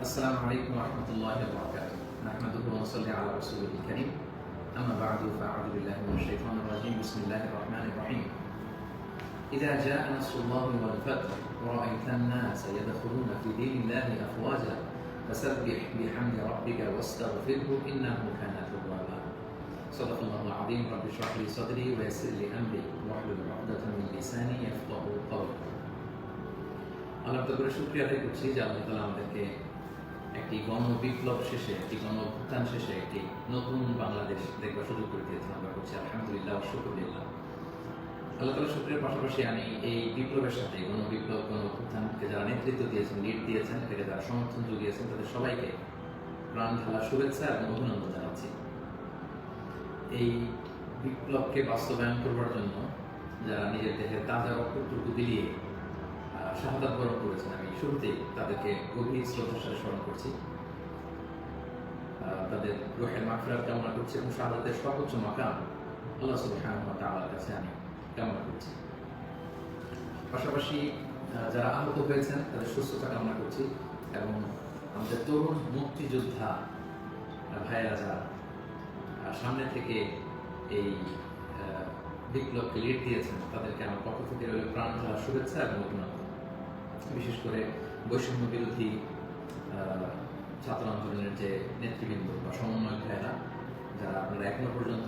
السلام عليكم ورحمة الله وبركاته نحمده ونصلي على رسوله الكريم أما بعد فأعوذ بالله من الشيطان الرجيم بسم الله الرحمن الرحيم إذا جاء نصر الله والفتح ورأيت الناس يدخلون في دين الله أفواجا فسبح بحمد ربك واستغفره إنه كان توابا صدق الله العظيم رب اشرح لي صدري ويسر لي أمري واحلل عقدة من لساني يفقه قولي আল্লাহ তো করে শুক্রিয়া আদায় করছি যে আল্লাহ তালা আমাদেরকে একটি গণ বিপ্লব শেষে, একটি গণ অভ্যুত্থান শেষে একটি নতুন বাংলাদেশ দেখবার সুযোগ করে দিয়েছেন আমরা করছি আলহামদুলিল্লাহ শুক্রিল্লাহ আল্লাহ তালা শুক্রিয়ার পাশাপাশি আমি এই বিপ্লবের সাথে গণ বিপ্লব গণ অভ্যুত্থানকে যারা নেতৃত্ব দিয়েছেন লিড দিয়েছেন, এটাকে যারা সমর্থন জুগিয়েছেন, তাদের সবাইকে প্রাণ ঢালা শুভেচ্ছা এবং অভিনন্দন জানাচ্ছি। এই বিপ্লবকে বাস্তবায়ন করবার জন্য যারা নিজের দেহের তাজা রক্তটুকু বিলিয়ে শাহাদাত বরণ করেছেন। আমি শুরুতেই তাদেরকে গভীর শ্রদ্ধার সাথে স্মরণ করছি। তাদের রোহের মাফিরাত কামনা করছি এবং শাহাদাতের সর্বোচ্চ মাকাম আল্লাহ সুবহানাহু ওয়া তাআলার কাছে আমি কামনা করছি। পাশাপাশি যারা আহত হয়েছেন, তাদের সুস্থতা কামনা করছি এবং আমাদের তরুণ মুক্তিযোদ্ধা ভাইয়েরা যারা সামনে থেকে এই বিপ্লবকে লিড দিয়েছেন, তাদেরকে আমার পক্ষ থেকে প্রাণ ঢালা শুভেচ্ছা এবং অভিনন্দন। বিশেষ করে বৈষম্য বিরোধী ছাত্র আন্দোলনের যে নেতৃবৃন্দ বা সমন্বয়ক ভাইয়েরা যারা আপনারা এখনও পর্যন্ত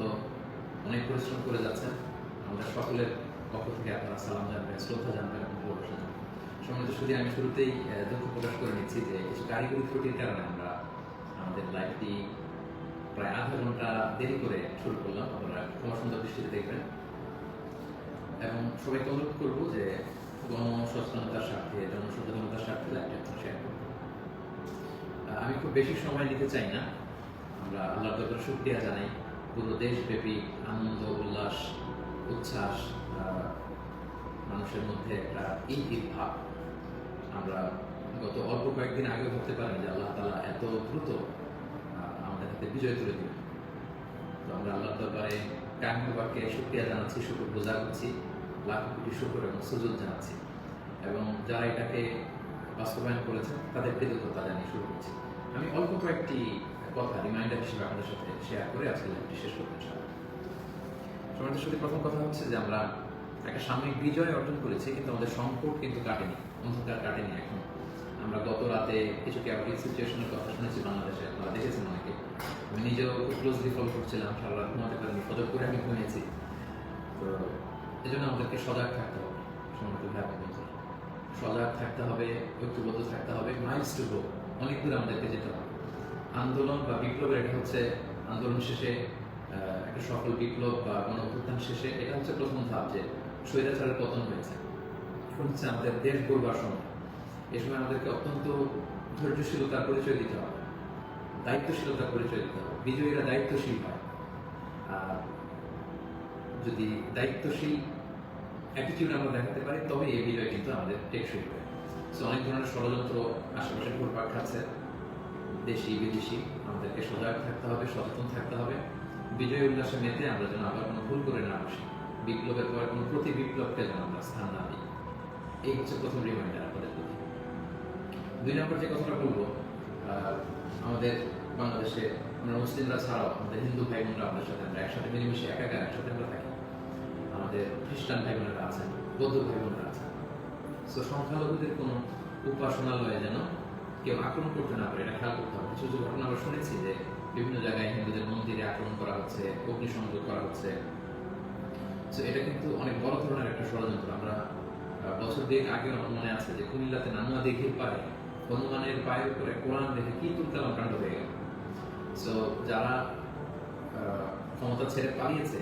অনেক পরিশ্রম করে যাচ্ছেন, আমরা সকলের পক্ষ থেকে আপনারা সালাম জানবেন, শ্রদ্ধা জানবেন এবং ভালোবাসা জানবেন। সম্মানিত শুধু আমি শুরুতেই দুঃখ প্রকাশ করে নিচ্ছি যে কিছু কারিগরি ত্রুটির কারণে আমরা আমাদের লাইফটি প্রায় আধা ঘণ্টা দেরি করে শুরু করলাম। আপনারা ক্ষমা সুন্দর দৃষ্টিতে দেখবেন। এবং সবাইকে অনুরোধ করব যে গণসচেতনতার স্বার্থে জনসচেতনতার স্বার্থে লাইভটা শেয়ার করব আমি খুব বেশি সময় নিতে চাই না। আমরা আল্লাহ দরবার শুক্রিয়া জানাই। পুরো দেশব্যাপী আনন্দ, উল্লাস, উচ্ছ্বাস মানুষের মধ্যে একটা ঈদ ভাব। আমরা গত অল্প কয়েকদিন আগে ভাবতে পারেন যে আল্লাহ তালা এত দ্রুত আমাদের হাতে বিজয় তুলে দিবেন। তো আমরা আল্লাহ দরবারে কাহিনীবাকে শুক্রিয়া জানাচ্ছি, শুক্র বোঝা করছি। লাখ কোটি শুক্র এবং সুযোগ জানাচ্ছি। এবং যারা এটাকে বাস্তবায়ন করেছেন, তাদের কৃতজ্ঞতা জানিয়ে শুরু করছি। আমি অল্প কয়েকটি কথা রিমাইন্ডার হিসেবে আপনাদের সাথে শেয়ার করে আজকে লাইভটি শেষ করতে চাই সমাজের সাথে প্রথম কথা হচ্ছে যে আমরা একটা সাময়িক বিজয় অর্জন করেছি, কিন্তু আমাদের সংকট কিন্তু কাটেনি, অন্ধকার কাটেনি এখন। আমরা গত রাতে কিছু ক্যাপিটাল সিচুয়েশনের কথা শুনেছি বাংলাদেশে, আপনারা দেখেছেন অনেকে। আমি নিজেও ক্লোজলি ফলো করছিলাম, সারা রাত ঘুমাতে পারিনি, ফজর করে আমি ঘুমিয়েছি। তো এই জন্য আমাদেরকে সজাগ থাকতে হবে সমস্ত ভাই সজাগ থাকতে হবে, ঐক্যবদ্ধ থাকতে হবে মাইলস টু গো অনেক দূর আমাদেরকে যেতে হবে। আন্দোলন বা বিপ্লবের এটা হচ্ছে আন্দোলন শেষে একটা সফল বিপ্লব বা গণ শেষে, এটা হচ্ছে প্রথম ধাপ যে স্বৈরাচারের পতন হয়েছে। এখন হচ্ছে আমাদের দেশ গড়বার সময়। এ সময় আমাদেরকে অত্যন্ত ধৈর্যশীলতার পরিচয় দিতে হবে, দায়িত্বশীলতার পরিচয় দিতে হবে। বিজয়ীরা দায়িত্বশীল হয়। যদি দায়িত্বশীল অ্যাটিটিউড আমরা দেখাতে পারি তবে এই বিজয় কিন্তু আমাদের টেকসই হবে। সো অনেক ধরনের ষড়যন্ত্র আশেপাশে ঘুরপাক খাচ্ছে। দেশি, বিদেশি, আমাদেরকে সজাগ থাকতে হবে, সচেতন থাকতে হবে। বিজয় উল্লাসে মেতে আমরা যেন আবার কোনো ভুল করে না বসি। বিপ্লবের পর কোনো প্রতি বিপ্লবকে যেন আমরা স্থান না দিই। এই হচ্ছে প্রথম রিমাইন্ডার আপনাদের প্রতি। দুই নম্বর যে কথাটা বলব আমাদের বাংলাদেশে আমরা মুসলিমরা ছাড়াও আমাদের হিন্দু ভাই বোনরা আমাদের সাথে আমরা একসাথে মিলেমিশে একাকার, একসাথে আমরা থাকি। আমাদের খ্রিস্টান ভাই বোনেরা আছেন বৌদ্ধ ভাই বোনেরা আছেন তো সংখ্যালঘুদের কোনো উপাসনালয়ে যেন কেউ আক্রমণ করতে না পারে, এটা খেয়াল করতে হবে। কিছু ঘটনা আমরা শুনেছি যে বিভিন্ন জায়গায় হিন্দুদের মন্দিরে আক্রমণ করা হচ্ছে, অগ্নিসংযোগ করা হচ্ছে। তো এটা কিন্তু অনেক বড় ধরনের একটা ষড়যন্ত্র। আমরা বছর দুয়েক আগে আমার মনে আছে যে কুমিল্লাতে নানুয়া দেখে পারে হনুমানের পায়ের উপরে কোরআন দেখে কি তুলকালাম কাণ্ড হয়ে গেল। সো যারা ক্ষমতা ছেড়ে পালিয়েছে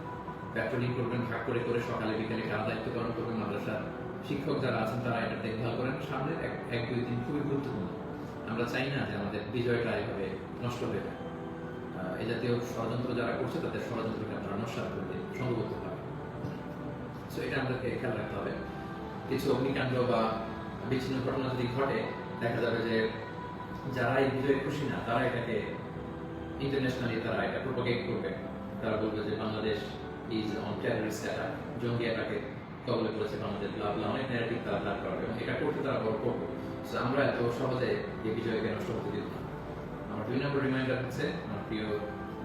প্যাট্রোলিং করবেন ভাগ করে করে সকালে বিকালে কারা দায়িত্ব পালন করবেন মাদ্রাসার শিক্ষক যারা আছেন, তারা এটা দেখভাল করেন। সামনের এক দুই দিন খুবই গুরুত্বপূর্ণ। আমরা চাই না যে আমাদের বিজয়টা এভাবে নষ্ট হয়ে যায়। এই জাতীয় ষড়যন্ত্র যারা করছে, তাদের ষড়যন্ত্রকে আপনারা নস্বাত করবে সংঘবদ্ধ হবে সো এটা আমাদেরকে খেয়াল রাখতে হবে। কিছু অগ্নিকাণ্ড বা বিচ্ছিন্ন ঘটনা যদি ঘটে, দেখা যাবে যে যারা এই বিজয়ে খুশি না, তারা এটাকে ইন্টারন্যাশনালি তারা এটা প্রোপাগেট করবে। তারা বলবে যে Bangladesh is on terrorist attack জঙ্গি অ্যাটাকে কবলে পড়েছে বাংলাদেশ লাভ অনেক ন্যারেটিভ তারা দাঁড় করবে এবং এটা করতে তারা বড় করবে। So, আমরা এত সহজে এই বিজয়কে নষ্ট হতে দিব না। আমার দুই নম্বর রিমাইন্ডার হচ্ছে আমার প্রিয়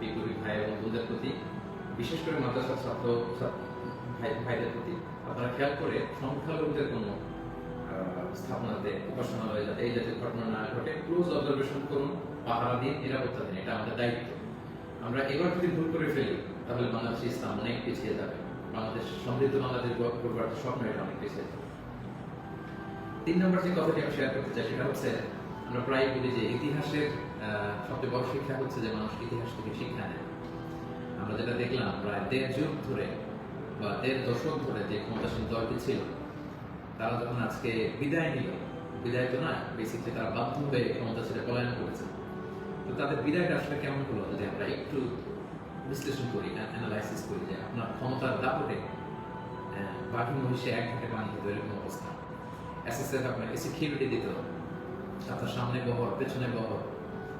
বিপ্লবী ভাই এবং বন্ধুদের প্রতি, বিশেষ করে মাদ্রাসা ছাত্র ভাই, ভাইদের প্রতি। আপনারা খেয়াল করে সংখ্যালঘুদের কোনো স্থাপনাতে উপাসনালয়ে যাতে এই জাতীয় ঘটনা না ঘটে ক্লোজ অবজারভেশন করুন, পাহারা দিন, নিরাপত্তা দিন, এটা আমাদের দায়িত্ব। আমরা এবার যদি ভুল করে ফেলি তাহলে বাংলাদেশ ইসলাম অনেক পিছিয়ে যাবে। বাংলাদেশ সমৃদ্ধ বাংলাদেশ করবার স্বপ্ন এটা অনেক পিছিয়ে যাবে। তিন নম্বর যে কথাটি আমি শেয়ার করতে চাই, সেটা হচ্ছে আমরা প্রায় বলি যে ইতিহাসের সবচেয়ে বড় শিক্ষা হচ্ছে যে মানুষ ইতিহাস থেকে শিক্ষা নেয়। আমরা যেটা দেখলাম প্রায় দেড় যুগ ধরে বা দেড় দশক ধরে যে ক্ষমতাসীন দলটি ছিল, তারা যখন আজকে বিদায় নিল, বিদায় তো না বেসিকলি তারা বাধ্য হয়ে ক্ষমতা ছেড়ে পলায়ন করেছে। তো তাদের বিদায়টা আসলে কেমন হলো যদি আমরা একটু বিশ্লেষণ করি অ্যানালাইসিস করি যে আপনার ক্ষমতার দাপটে বাকি মহিষে এক ঘাটে পানি খেতে এরকম অবস্থা। এসএসএফ আপনাকে সিকিউরিটি দিত আপনার সামনে বহর, পেছনে বহর,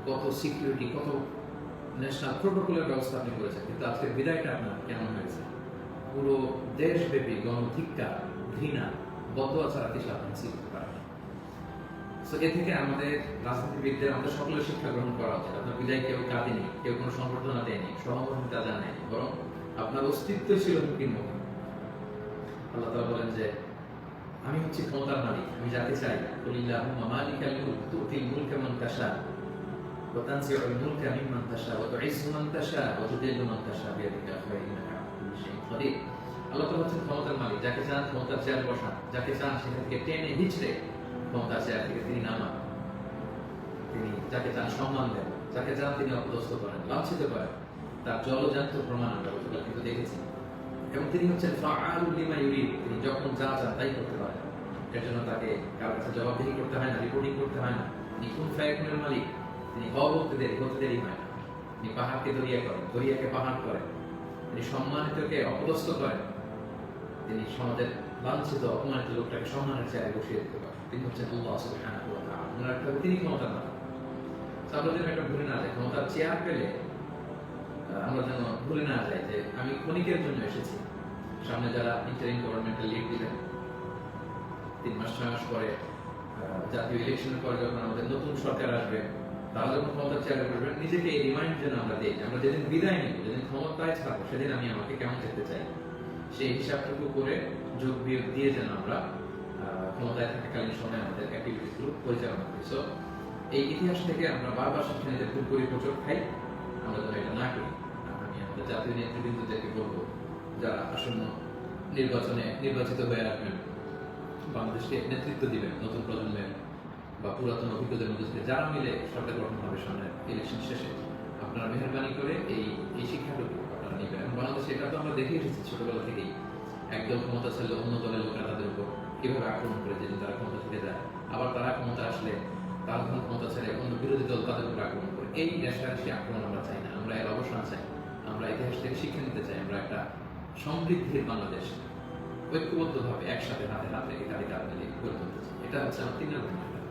কত সিকিউরিটি কত ন্যাশনাল প্রোটোকলের ব্যবস্থা আপনি করেছেন, কিন্তু আজকের বিদায়টা আপনার কেমন হয়েছে? পুরো দেশব্যাপী গণধিক্কার, ঘৃণা ছাড়া কিছু আপনি ছিল করতে পারেন সো এ থেকে আমাদের রাজনীতিবিদদের, আমাদের সকলের শিক্ষা গ্রহণ করা উচিত। আপনার বিদায় কেউ কাঁদেনি কেউ কোনো সংবর্ধনা দেয়নি সহমর্মিতা জানায়নি বরং আপনার অস্তিত্ব ছিল হুমকির মুখে। আল্লাহ তাআলা বলেন যে, আমি হচ্ছি ক্ষমতার মালিক, আমি যাকে চাই। কুলিল্লাহুম্মা মালিকাল মুলক, তুতিল মুলকা মান তাশা। ওয়া তানজিউল মুলকা মিম্মান তাশা। ওয়া তুইজ্জু মান তাশা। ওয়া তুযিল্লু মান বিয়াদিকা খায়রুন আল্লাহ তাআলা হচ্ছেন ক্ষমতার মালিক, যাকে চান ক্ষমতার চেয়ার বসান, যাকে চান সেখান থেকে টেনে হিচড়ে ক্ষমতার চেয়ার থেকে তিনি নামান তিনি যাকে চান সম্মান দেন, যাকে চান তিনি অপদস্থ করেন, লাঞ্ছিত করেন, তার জলজান্ত প্রমাণ আমরা গতকাল কিন্তু দেখেছি। এবং তিনি হচ্ছেন ফাআলুল লিমা ইউরিদ তিনি যখন যা চান তাই করতে পারেন। এর জন্য তাকে কারোর কাছে জবাবদিহি করতে হয় না রিপোর্টিং করতে হয় না। তিনি কোন ফায়াকুনের মালিক, তিনি হওয়া বলতে দেরি হতে দেরি হয় না। তিনি পাহাড়কে দরিয়া করেন, দরিয়াকে পাহাড় করেন। তিনি সম্মানিতকে অপদস্থ করেন। তিনি সমাজের লাঞ্ছিত, অপমানিত লোকটাকে সম্মানের চেয়ারে বসিয়ে দিতে পারেন। হচ্ছেন আল্লাহ সুবহানাহু ওয়া তাআলা তিনি ক্ষমতা না যেন একটা ভুলে না ক্ষমতার চেয়ার পেলে আমরা যেন ভুলে না যাই যে আমি ক্ষণিকের জন্য এসেছি। সামনে যারা লিড তিন মাস, ছয় মাস পরে জাতীয় ইলেকশনের পরে যখন আমাদের নতুন সরকার আসবে, তারা যখন ক্ষমতার চেয়ারে বসবেন নিজেকে এই রিমাইন্ড যেন আমরা দিই আমরা যেদিন বিদায় নিব, যেদিন ক্ষমতায় থাকব, সেদিন আমি আমাকে কেমন দেখতে চাই। সেই হিসাবটুকু করে যোগ বিয়োগ দিয়ে যেন আমরা ক্ষমতায় থাকাকালীন সময় আমাদের অ্যাক্টিভিটিসগুলো পরিচালনা করি। সো এই ইতিহাস থেকে আমরা বারবার শিক্ষা নিতে ভুল করি প্রচুর খাই, আমরা যেন এটা না করি আমি আমাদের জাতীয় নেতৃবৃন্দদেরকে বলব, যারা আসন্ন নির্বাচনে নির্বাচিত হয়ে আসবেন বাংলাদেশকে নেতৃত্ব দিবেন, নতুন প্রজন্মের বা পুরাতন অভিজ্ঞদের মধ্যে যারা মিলে সরকার গঠন হবে সামনে ইলেকশন শেষে, আপনারা মেহরবানি করে এই এই শিক্ষাটুকু আপনারা নেবেন। বাংলাদেশে এটা তো আমরা দেখে এসেছি ছোটবেলা থেকেই। একদল ক্ষমতা ছিল অন্য দলের লোকেরা তাদের উপর কীভাবে আক্রমণ করে যেদিন তারা ক্ষমতা থেকে যায় আবার তারা ক্ষমতা আসলে তারা যখন ক্ষমতা ছেড়ে অন্য বিরোধী দল তাদের উপর আক্রমণ করে। এই রেশারেশি আক্রমণ আমরা চাই না। আমরা এর অবসান চাই। আমরা ইতিহাস থেকে শিক্ষা নিতে চাই। আমরা একটা সমৃদ্ধির বাংলাদেশ ঐক্যবদ্ধভাবে একসাথে হাতে হাত কাঁধে কাঁধ মিলিয়ে গড়ে তুলতে চাই। এটা হচ্ছে আমার তিন নম্বর রিমাইন্ডার।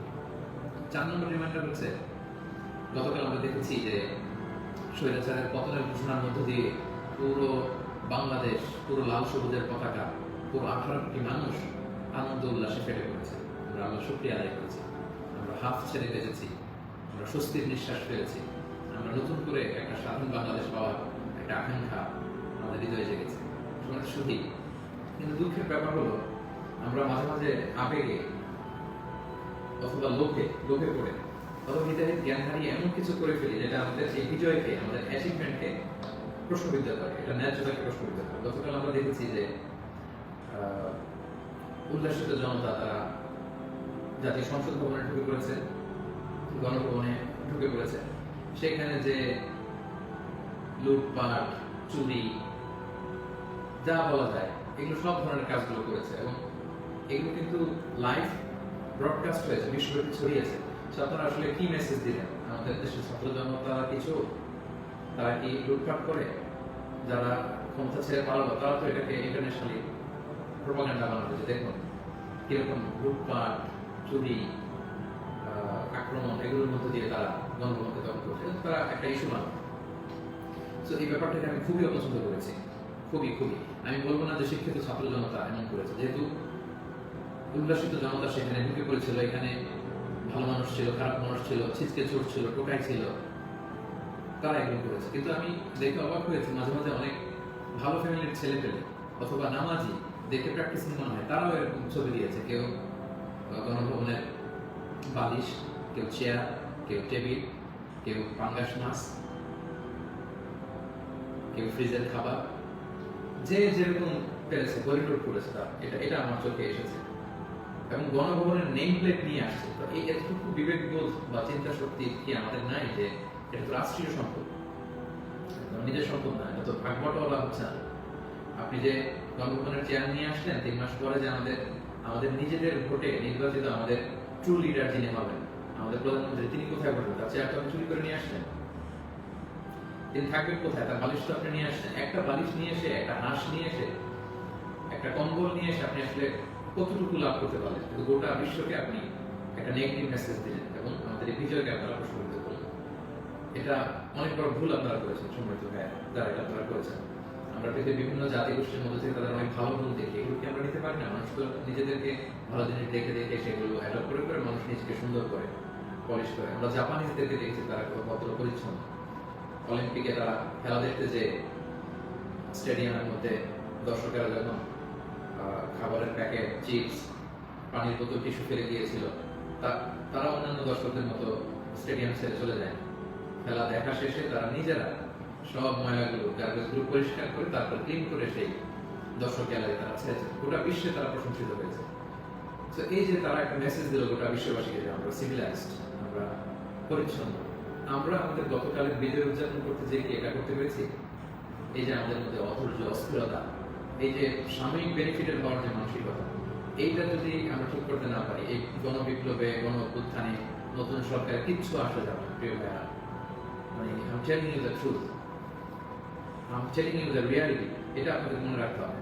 চার নম্বর রিমাইন্ডার হচ্ছে গতকাল আমরা দেখেছি যে স্বৈরাচারের পতনের ঘোষণার মধ্য দিয়ে পুরো বাংলাদেশ, পুরো লাল সবুজের পতাকা, পুরো আঠারো কোটি মানুষ আনন্দ উল্লাসে ফেটে পড়েছে। আমরা আল্লাহ শুক্রিয়া আদায় করেছি। আমরা হাফ ছেড়ে বেঁচেছি আমরা স্বস্তির নিঃশ্বাস ফেলেছি। আমরা নতুন করে একটা স্বাধীন বাংলাদেশ পাওয়ার একটা আকাঙ্ক্ষা আমাদের হৃদয়ে জেগেছে। সেটা কিন্তু দুঃখের ব্যাপার হলো, আমরা মাঝে মাঝে আবেগে অথবা লোকে লোকে পড়ে। অথবা হৃদয়ে জ্ঞান হারিয়ে এমন কিছু করে ফেলি যেটা আমাদের এই বিজয়কে, আমাদের অ্যাচিভমেন্টকে প্রশ্নবিদ্ধ করে। এটা ন্যায্যতাকে প্রশ্নবিদ্ধ করে। গতকাল আমরা দেখেছি যে উল্লাসিত জনতা তারা জাতীয় সংসদ ভবনে ঢুকে পড়েছে, গণভবনে ঢুকে পড়েছে। সেখানে যে লুটপাট, চুরি, যা বলা যায়, এগুলো সব ধরনের কাজগুলো করেছে এবং এগুলো কিন্তু লাইভ ব্রডকাস্ট হয়েছে, বিশ্বব্যাপী ছড়িয়েছে। আপনারা আসলে কি মেসেজ দিলেন? আমাদের দেশের ছাত্র জনতা কিছু? তারা কি লুটপাট করে? যারা ক্ষমতা ছেড়ে পালালো, তারা তো এটাকে ইন্টারন্যাশনালি প্রোপাগান্ডা বানাবে যে দেখুন, কীরকম লুটপাট চুরি আক্রমণ, এগুলোর মধ্যে দিয়ে তারা গণভবনকে দখল করছে। তারা একটা ইস্যু মানবে তো এই ব্যাপারটাকে আমি খুবই অপছন্দ করেছি। খুবই খুবই। আমি বলব না যে শিক্ষিত ছাত্র জনতা এমন করেছে। যেহেতু উল্লাসিত জনতা সেখানে ঢুকে পড়েছিল, এখানে ভালো মানুষ ছিল, খারাপ মানুষ ছিল ছিচকে চোর ছিল টোকাই ছিল, তারা এগুলো করেছে। কিন্তু আমি দেখে অবাক হয়েছি, মাঝে মাঝে অনেক ভালো ফ্যামিলির ছেলে পেলে অথবা নামাজি দেখে প্র্যাকটিসিং মনে হয়। তারাও এরকম ছবি দিয়েছে। কেউ গণভবনের বালিশ, কেউ চেয়ার কেউ টেবিল কেউ পাঙ্গাস মাছ কেউ ফ্রিজের খাবার। যে যেরকম পেরেছে করিডোর করেছে তার। এটা এটা আমার চোখে এসেছে। এবং গণভবনের নেম প্লেট নিয়ে আসছে। তো এই এতটুকু বিবেকবোধ বা চিন্তা শক্তি কি আমাদের নাই যে এটা তো রাষ্ট্রীয় সম্পদ? নিজের সম্পদ না, এটা তো ভাগ হচ্ছে না। আপনি যে গণভবনের চেয়ার নিয়ে আসলেন, তিন মাস পরে যে আমাদের আমাদের নিজেদের ভোটে নির্বাচিত আমাদের ট্রু লিডার যিনি হবেন, আমাদের প্রধানমন্ত্রী, তিনি কোথায় বসবেন তার চেয়ারটা আপনি চুরি করে নিয়ে আসলেন। তিনি থাকবেন কোথায়? তার বালিশ তো আপনি নিয়ে আসছেন। একটা বালিশ নিয়ে এসে, একটা হাঁস নিয়ে এসে, একটা কম্বল নিয়ে এসে আপনি আসলে কতটুকু লাভ করতে পারলেন? কিন্তু গোটা বিশ্বকে আপনি একটা নেগেটিভ মেসেজ দিলেন এবং আমাদের এই বিজয়কে আপনারা প্রশমিত করলেন। এটা অনেক বড় ভুল আপনারা করেছেন, সম্মানিত ভাই যারা এটা আপনারা করেছেন। আমরা পৃথিবীর বিভিন্ন জাতি গোষ্ঠীর মধ্যে থেকে তাদের অনেক ভালো গুণ দেখি, এগুলো কি আমরা নিতে পারি না? মানুষ নিজেদেরকে ভালো জিনিস দেখে দেখে সেগুলো অ্যাডপ্ট করে করে মানুষ নিজেকে সুন্দর করে পলিশ করে। আমরা জাপানিজদেরকে দেখেছি, তারা কত পরিচ্ছন্ন। অলিম্পিকে তারা খেলা দেখতে যে স্টেডিয়ামের মধ্যে দর্শকেরা যখন খাবারের প্যাকেট, চিপস, পানির বোতল, টিস্যু ফেলে গিয়েছিল তারা অন্যান্য দর্শকদের মতো স্টেডিয়াম ছেড়ে চলে যায়। খেলা দেখা শেষে তারা নিজেরা সব ময়লাগুলো গার্বেজগুলো পরিষ্কার করে তারপর ক্লিন করে সেই দর্শক গ্যালারি তারা ছেড়েছে গোটা বিশ্বে তারা প্রশংসিত হয়েছে। তো এই যে তারা একটা মেসেজ দিল গোটা বিশ্ববাসীকে যে আমরা সিভিলাইজড আমরা পরিচ্ছন্ন। আমরা আমাদের গতকালের বিজয় উদযাপন করতে যে কি এটা করতে পেরেছি? এই যে আমাদের মধ্যে অধৈর্য, অস্থিরতা, এই যে সাময়িক বেনিফিটের হওয়ার যে মানসিকতা, এইটা যদি আমরা ঠিক করতে না পারি, এই গণবিপ্লবে গণ অভ্যুত্থানে নতুন সরকার কিচ্ছু আসা যাবে প্রিয় ভাইয়া মানে I'm telling you the truth I'm telling you the reality, এটা আপনাদের মনে রাখতে হবে।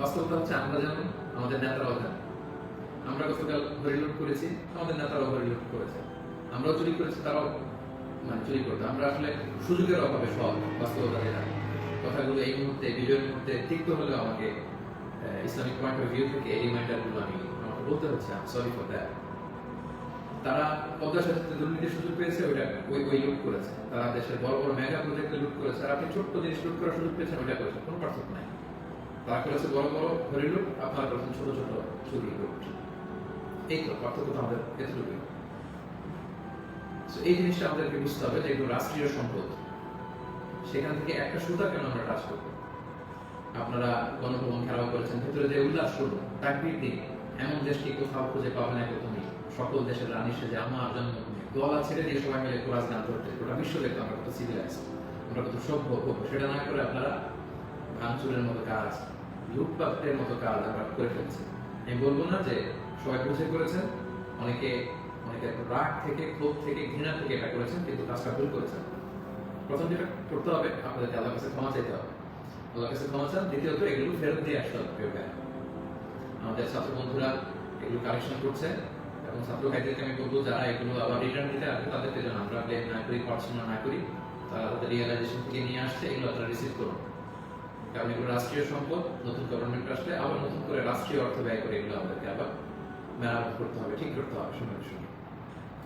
বাস্তবতা হচ্ছে আমরা যেমন আমাদের নেতারাও জানে। আমরা গতকাল হরিলুট করেছি, আমাদের নেতারাও হরিলুট করেছে। আমরাও চুরি করেছি, তারাও মানে চুরি করতে আমরা আসলে সুযোগের অভাবে সব বাস্তবতা যেটা কথাগুলো এই মুহূর্তে বিজয়ের মুহূর্তে তিক্ত হলেও আমাকে ইসলামিক পয়েন্ট অফ ভিউ থেকে এই রিমাইন্ডারগুলো আমি, আমাকে বলতে হচ্ছে। সরি ফর দ্যাট তারা পদ্মা সেতুতে দুর্নীতির সুযোগ পেয়েছে, ওইটা ওই ওই লুট করেছে। তারা দেশের বড় বড় মেগা প্রজেক্টে লুট করেছে। আর আপনি ছোট্ট জিনিস লুট করার সুযোগ পেয়েছেন, ওইটা করেছেন। কোনো পার্থক্য নাই। তারা করেছে বড় বড় ঘড়ি লুট আপনারা করেছেন ছোট ছোট চুরি লুট এই তো, পার্থক্য তো আমাদের এতটুকুই। এই জিনিসটা আমাদেরকে বুঝতে হবে যে এগুলো রাষ্ট্রীয় সম্পদ। সেখান থেকে একটা সুতা কেন আমরা টাচ করব? আপনারা গণভবন খেলাও করেছেন, ভেতরে যে উল্লাস করব তাকবির দিন এমন দেশকে কোথাও খুঁজে পাবে না সকল দেশের রানী সেজে আমার জন্মভূমি গলা ছেড়ে দিয়ে সবাই মিলে কোরআন গান করতে গোটা বিশ্ব দেখতো আমরা কত সিভিলাইজ আমরা কত সভ্য হব সেটা না করে আপনারা ভাঙচুরের মতো কাজ, লুটপাটের মতো কাজ আমরা করে ফেলছি। আমি বলব না যে সবাই বুঝে করেছেন, অনেকে অনেকে রাগ থেকে, ক্ষোভ থেকে, ঘৃণা থেকে এটা করেছেন, কিন্তু কাজটা ভুল করেছেন। প্রথম যেটা করতে হবে, আপনাদেরকে আল্লাহর কাছে ক্ষমা চাইতে হবে। আল্লাহর কাছে ক্ষমা চান, দ্বিতীয়ত এগুলো ফেরত দিয়ে আসতে হবে আমাদের ছাত্র বন্ধুরা এগুলো কালেকশন করছে এবং ছাত্র আমি বলব, যারা এগুলো আবার রিটার্ন দিতে আসবে তাদেরকে যেন আমরা ব্লেম না করি, পড়াশোনা না করি, তারা তাদের রিয়েলাইজেশন থেকে নিয়ে আসছে, এগুলো আপনারা রিসিভ করুন। কারণ এগুলো রাষ্ট্রীয় সম্পদ, নতুন গভর্নমেন্ট আসলে আবার নতুন করে রাষ্ট্রীয় অর্থ ব্যয় করে এগুলো আমাদেরকে আবার মেরামত করতে হবে, ঠিক করতে হবে সময়ের সঙ্গে।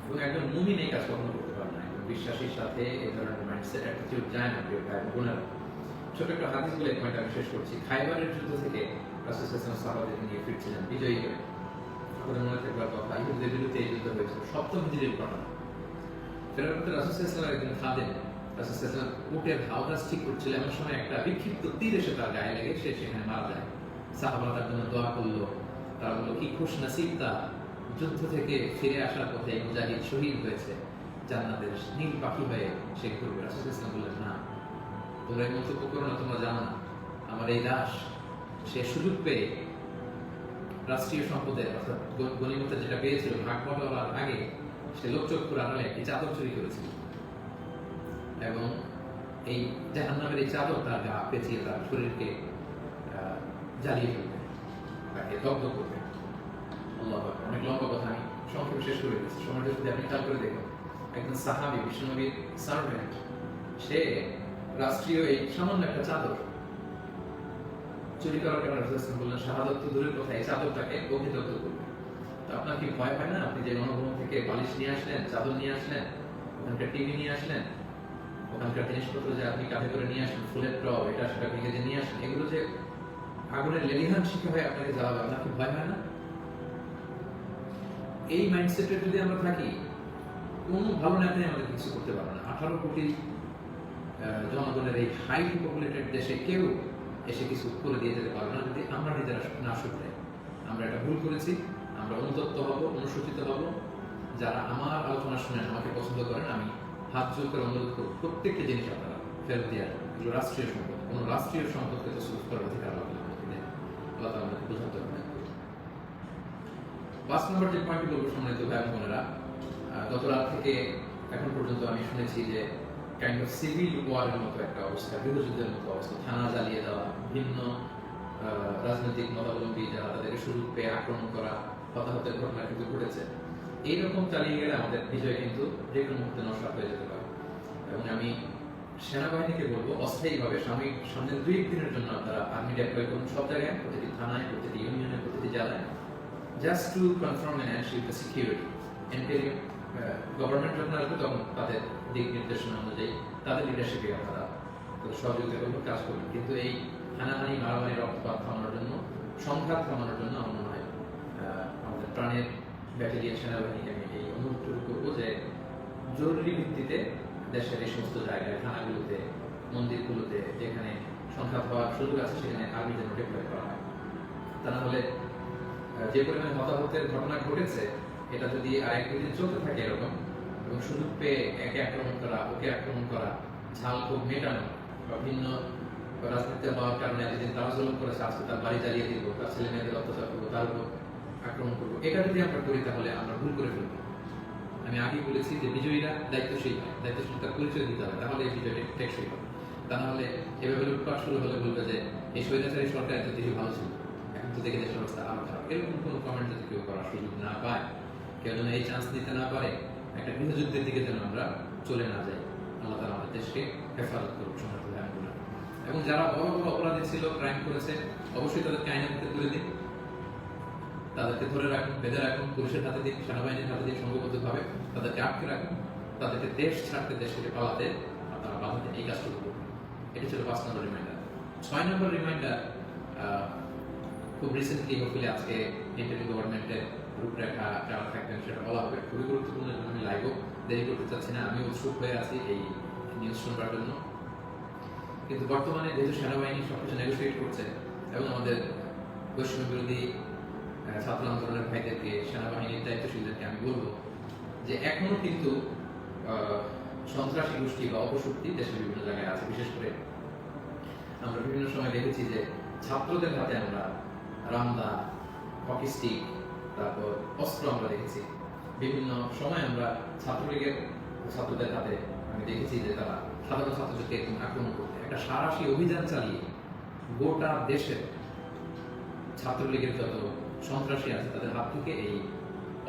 এবং একজন মুমিন এই কাজ কখনো করতে পারে না, একজন বিশ্বাসীর সাথে এই ধরনের মাইন্ডসেট অ্যাটিটিউড যায় না, প্রিয় ভাই বোনেরা। ছোট একটা হাদিস বলে পয়েন্ট আমি শেষ করছি। খাইবারের যুদ্ধ থেকে রাসূল সাহাবাদের নিয়ে ফিরছিলেন, বিজয়ী হয়ে। ঠিক একটা বিক্ষিপ্ত তীর গায়ে লেগে, সে সেখানে মারা দোয়া করল। কি খুশ নসিব তা। যুদ্ধ থেকে ফিরে আসার পথে মুজাহিদ শহীদ হয়েছে। জান্নাতের নীল পাখি হয়ে সে ঘুরবে। বললেন, না। তোমরা এই মন্তব্য করো না, তোমরা জানো না। আমার এই দাস সে সুযোগ পেয়ে রাষ্ট্রীয় সম্পদের, অর্থাৎ গণিমতে যেটা পেয়েছিল, ভাগ বটলার আগে সে লোকচক্ষুর আড়ালে একটি চাদর চুরি করেছিল। এবং এই জাহান্নামের এই চাদর তার গা পেঁচিয়ে তার শরীরকে জ্বালিয়ে ফেলবে, তাকে দগ্ধ করবে। আল্লাহ অনেক লম্বা কথা আমি সংক্ষেপে শেষ করে দিচ্ছি। সময়টা যদি আপনি খেয়াল করে দেখুন, একজন সাহাবি বিষ্ণুনবীর সার্ভেন্ট সে রাষ্ট্রীয় এই সামান্য একটা চাদর চুরি করার কারণে রাসূল বললেন, শাহাদত তো দূরের কথা, এই চাদরটাকে অভিযুক্ত করবে। তো আপনার কি ভয় হয় না? আপনি যে গণভবন থেকে বালিশ নিয়ে আসলেন, চাদর নিয়ে আসলেন, ওখানকার টিভি নিয়ে আসলেন, ওখানকার জিনিসপত্র যে আপনি কাঁধে করে নিয়ে আসেন, ফুলের টব, এটা সেটা ভেঙে যে নিয়ে আসেন, এগুলো যে আগুনের লেলিহান শিখে হয়ে আপনাকে জ্বালাবে, আপনার কি ভয় হয় না? এই মাইন্ডসেটে যদি আমরা থাকি, কোনো ভালো নেতাই আমাদের কিছু করতে পারবে না। আঠারো কোটি জনগণের এই হাইলি পপুলেটেড দেশে কেউ এসে কিছু করে দিয়ে যেতে পারবে না। যদি আমরা নিজেরা না শুধরে, আমরা এটা ভুল করেছি, আমরা অনুতপ্ত হব অনুসূচিত হব। যারা আমার আলোচনা শুনেন আমাকে পছন্দ করেন, আমি হাত জোর করে অনুরোধ করব, প্রত্যেকটি জিনিস আপনারা ফেরত দিয়ে আসবেন এগুলো রাষ্ট্রীয় সম্পদ, কোনো রাষ্ট্রীয় সম্পদকে তো সুযোগ করার অধিকার আল্লাহ দেন আল্লাহ আমাদেরকে বোঝাতে হবে। পাঁচ নম্বর যে পয়েন্টটি বলব সম্মানিত ভাই বোনেরা গত রাত থেকে এখন পর্যন্ত আমি শুনেছি যে কাইন্ড অফ সিভিল ওয়ারের মতো একটা অবস্থা গৃহযুদ্ধের মতো অবস্থা। থানা জ্বালিয়ে দেওয়া ভিন্ন রাজনৈতিক মতাবলম্বী যারা তাদেরকে সুযোগ পেয়ে আক্রমণ করা, হতাহতের ঘটনা কিন্তু ঘটেছে। এইরকম চালিয়ে গেলে আমাদের বিজয় কিন্তু যে কোনো মুহূর্তে নষ্ট হয়ে যেতে পারে। এবং আমি সেনাবাহিনীকে বলব, অস্থায়ীভাবে, সাময়িক সামনের দুই দিনের জন্য আপনারা আর্মি ডেপ্লয় করুন। সব জায়গায়, প্রতিটি থানায়, প্রতিটি ইউনিয়নে প্রতিটি জেলায়। Just to confirm and ensure the security. NPL government যখন আসবে তখন তাদের দিক নির্দেশনা অনুযায়ী, তাদের লিডারশিপে আপনারা সহযোগিতা করবেন কাজ করবেন কিন্তু এই হানাহানি, মারামারি, রক্তপাত থামানোর জন্য, সংঘাত থামানোর জন্য আমার মনে হয় আমাদের প্রাণের ব্যাটালিয়ন সেনাবাহিনীকে আমি এই অনুরোধটুকু করব যে জরুরি ভিত্তিতে দেশের এই সমস্ত জায়গায়, থানাগুলোতে, মন্দিরগুলোতে যেখানে সংঘাত হওয়ার সুযোগ আছে, সেখানে আর্মি যেন ডেপ্লয় করা হয়। তা না হলে যে পরিমাণে হতাহতের ঘটনা ঘটেছে, এটা যদি আর এক দুদিন চলতে থাকে এরকম, এবং সুযোগ পেয়ে একে আক্রমণ করা, ওকে আক্রমণ করা, ঝাল খুব মেটানো বা ভিন্ন রাজনীতিতে হওয়ার কারণে এতদিন তারা জলম করেছে আজকে তার বাড়ি জ্বালিয়ে দিব, তার ছেলে মেয়েদের অত্যাচার করব, তার উপর আক্রমণ করব, এটা যদি আমরা করি তাহলে আমরা ভুল করে ফেলব। আমি আগেই বলেছি যে বিজয়ীরা দায়িত্বশীল হয়, দায়িত্বশীলতার পরিচয় দিতে হবে, তাহলে এই বিজয়টা টেকসই হবে। তা না হলে এভাবে লুটপাট শুরু হলে বলবে যে, এই স্বৈরাচারী সরকার এত বেশি ভালো ছিল, এখন তো দেখে দেশের অবস্থা আরও খারাপ। এরকম কোনো কমেন্ট যদি কেউ করার সুযোগ না পায়, কেউ যেন এই চান্স নিতে না পারে, একটা গৃহযুদ্ধের দিকে যেন আমরা চলে না যাই। আল্লাহ তালা আমাদের দেশকে হেফাজত করুক ভাইগুলো এবং যারা বড় বড় অপরাধী ছিল ক্রাইম করেছে, অবশ্যই তাদেরকে আইনের হাতে তুলে দিন। তাদেরকে ধরে রাখুন বেঁধে রাখুন, পুলিশের হাতে দিন, সেনাবাহিনীর হাতে দিন সংঘবদ্ধভাবে তাদেরকে আটকে রাখুন। তাদেরকে দেশ ছাড়তে, দেশ থেকে পালাতে আপনারা বাধা দেন এই কাজটুকু করুন। এটা ছিল পাঁচ নম্বর রিমাইন্ডার ছয় নম্বর রিমাইন্ডার খুব রিসেন্টলি হোপফুলি আজকে ইন্টারভিউ গভর্নমেন্টের রূপরেখা যারা থাকবেন সেটা বলা হবে। খুবই গুরুত্বপূর্ণ জন্য আমি লাইভও দেরি করতে চাচ্ছি না। আমি উৎসুক হয়ে আছি এই নিউজ শুনবার জন্য। কিন্তু বর্তমানে যেহেতু সেনাবাহিনী সবকিছু নেগোসিয়েট করছে এবং আমাদের বৈষম্য বিরোধী ছাত্র আন্দোলনের ভাইদেরকে, সেনাবাহিনীর দায়িত্বশীলদেরকে আমি বলব যে এখনও কিন্তু সন্ত্রাসী গোষ্ঠী বা অপশক্তি দেশের বিভিন্ন জায়গায় আছে। বিশেষ করে আমরা বিভিন্ন সময় দেখেছি যে ছাত্রদের হাতে আমরা রামদা হকি স্টিক তারপর অস্ত্র আমরা দেখেছি। বিভিন্ন সময় আমরা ছাত্রলীগের ছাত্রদের হাতে আমি দেখেছি যে তারা সাধারণ ছাত্রদেরকে একদম আক্রমণ করতে একটা সারাশি অভিযান চালিয়ে গোটা দেশের ছাত্রলীগের যত সন্ত্রাসী আছে, তাদের হাত থেকে এই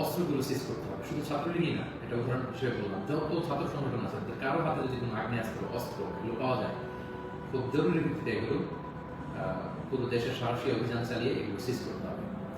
অস্ত্রগুলো সিজ করতে হবে। শুধু ছাত্রলীগই না এটা উদাহরণ হিসেবে বললাম, যত ছাত্র সংগঠন আছে কারও হাতে যদি কোনো আগ্নেয়াস্ত্র, অস্ত্র, এগুলো পাওয়া যায়, খুব জরুরি ভিত্তিতে এগুলো পুরো দেশের সাহসী অভিযান চালিয়ে এগুলো সিজ করতে হবে।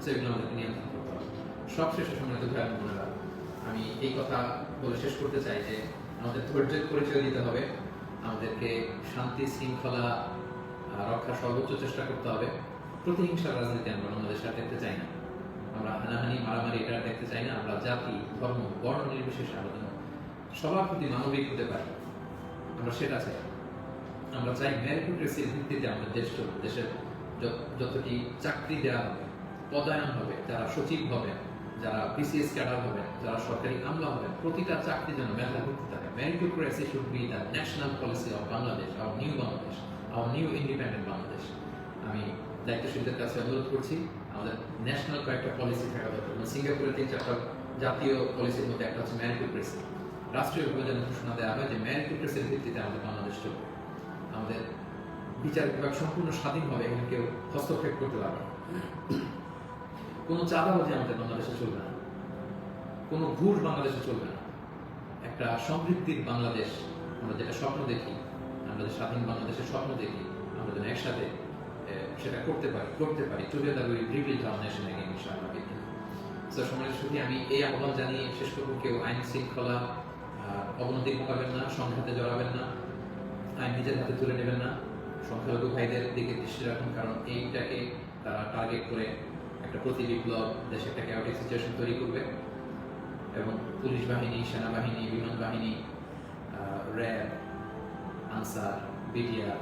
সেগুলো আমাদেরকে নিয়ন্ত্রণ করতে হবে। সব শেষে সম্মানিত ভাই বোনেরা আমি এই কথা বলে শেষ করতে চাই যে আমাদের ধৈর্যের পরিচয় দিতে হবে আমাদেরকে শান্তি শৃঙ্খলা আহ, রক্ষার সর্বোচ্চ চেষ্টা করতে হবে। প্রতিহিংসার রাজনীতি আমরা আমাদের সাথে দেখতে চাই না। আমরা হানাহানি মারামারি এটা দেখতে চাই না। আমরা জাতি ধর্ম বর্ণ নির্বিশেষে যেন সবার প্রতি মানবিক হতে পারি। আমরা সেটা চাই। আমরা চাই মেরিটোক্রেসির ভিত্তিতে আমাদের দেশ দেশের যত- যতটি চাকরি দেওয়া হবে পদায়ন হবে, যারা সচিব হবে, যারা বিসিএস ক্যাডার হবে, যারা সরকারি আমলা হবে, প্রতিটা চাকরি যেন মেধা ভিত্তি থাকে। Meritocracy should be the national policy of Bangladesh our new Bangladesh our new independent Bangladesh আমি দায়িত্বশীলদের কাছে অনুরোধ করছি, আমাদের ন্যাশনাল কয়েকটা পলিসি থাকা দরকার। যেমন সিঙ্গাপুরের তিন চারটা জাতীয় পলিসির মধ্যে একটা হচ্ছে মেরিটোক্রেসি রাষ্ট্রীয়ভাবে যেন ঘোষণা দেওয়া হয় যে মেরিটোক্রেসির ভিত্তিতে আমাদের বাংলাদেশ চলবে। আমাদের বিচার বিভাগ সম্পূর্ণ স্বাধীনভাবে এখানে কেউ হস্তক্ষেপ করতে পারবে কোনো চাঁদাবাজি আমাদের বাংলাদেশে চলবে না। কোনো ঘুষ বাংলাদেশে চলবে না। একটা সমৃদ্ধির বাংলাদেশ, আমরা যেটা স্বপ্ন দেখি, আমরা যে স্বাধীন বাংলাদেশের স্বপ্ন দেখি, আমরা যেন একসাথে সেটা করতে পারি করতে পারি। Together we rebuild our nation again ইনশাআল্লাহ তো সমাজের সাথে আমি এই আহ্বান জানিয়ে শেষ করব। কেউ আইন শৃঙ্খলা অবনতি ঘটাবেন না, সংঘাতে জড়াবেন না, আইন নিজের হাতে তুলে নেবেন না। সংখ্যালঘু ভাইদের দিকে দৃষ্টি রাখুন, কারণ এইটাকে তারা টার্গেট করে একটা প্রতি বিপ্লব, দেশে একটা ক্যাওটিক সিচুয়েশন তৈরি করবে। এবং পুলিশ বাহিনী, সেনাবাহিনী, বিমান বাহিনী র্যাব, আনসার, বিডিআর,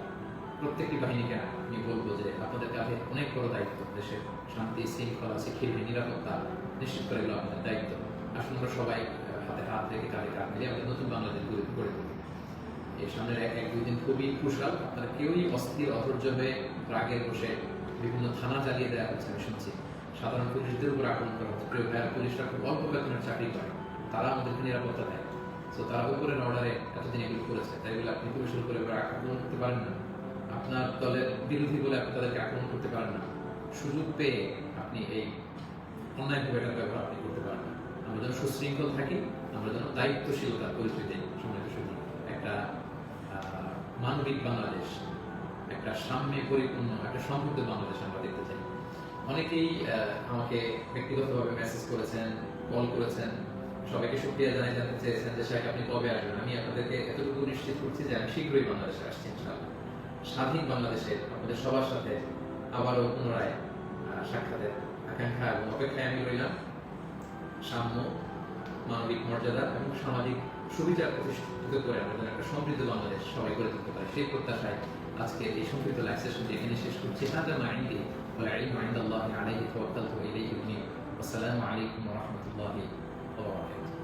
প্রত্যেকটি বাহিনীকে আমি বলব যে আপনাদের কাছে অনেক বড় দায়িত্ব। দেশের শান্তি, শৃঙ্খলা সিকিউরিটি নিরাপত্তা নিশ্চিত করে এগুলো আপনাদের দায়িত্ব। আসুন আমরা সবাই হাতে হাত রেখে কাঁধে কাঁধ মিলিয়ে আমাদের নতুন বাংলাদেশ গড়ে গড়ে তুলি। এই সামনের এক এক দুই দিন খুবই খুশাল আপনারা কেউই অস্থির, অধৈর্য হয়ে রাগে বসে বিভিন্ন থানা জ্বালিয়ে দেওয়া হচ্ছে আমি শুনছি। সাধারণ পুলিশদের উপর আক্রমণ করা ভাইয়ের পুলিশরা খুব অল্প বেতনের চাকরি করে। তারা আমাদেরকে নিরাপত্তা দেয়। তো তারা উপরের অর্ডারে এতদিন এগুলো করেছে। তাই বলে আপনি পুলিশের উপরে আক্রমণ করতে পারেন না। আপনার দলের বিরোধী বলে আপনি তাদেরকে আক্রমণ করতে পারেন না। সুযোগ পেয়ে আপনি এই অন্যায়ভাবে এটার ব্যবহার আপনি করতে পারেন না। আমরা যেন সুশৃঙ্খল থাকি, আমরা যেন দায়িত্বশীলতার পরিস্থিতি সম্মানিত শুধু একটা মানবিক বাংলাদেশ, একটা সাম্যে পরিপূর্ণ, একটা সমৃদ্ধ বাংলাদেশ আমরা দেখতে চাই। অনেকেই আমাকে ব্যক্তিগতভাবে মেসেজ করেছেন কল করেছেন। সবাইকে সুক্রিয়া জানাই, জানতে চেয়েছেন যে শেখ আপনি কবে আসবেন? আমি আপনাদেরকে এতটুকু নিশ্চিত করছি যে, আমি শীঘ্রই বাংলাদেশে আসছি, ইনশাআল্লাহ। স্বাধীন বাংলাদেশে, আপনাদের সবার সাথে আবারও পুনরায় সাক্ষাতের আকাঙ্ক্ষা এবং অপেক্ষায় আমি রইলাম। সাম্য, মানবিক মর্যাদা এবং সামাজিক সুবিধা প্রতিষ্ঠিত করে আমরা যেন একটা সমৃদ্ধ বাংলাদেশ সবাই গড়ে তুলতে পারি। সেই প্রত্যাশায় আজকে এই সমৃদ্ধ লাইভ সেশনটি এখানে শেষ করছি। হাজা মাইন্দি والعلم عند الله عليه توكلت وإليه أنيب والسلام عليكم ورحمة الله وبركاته.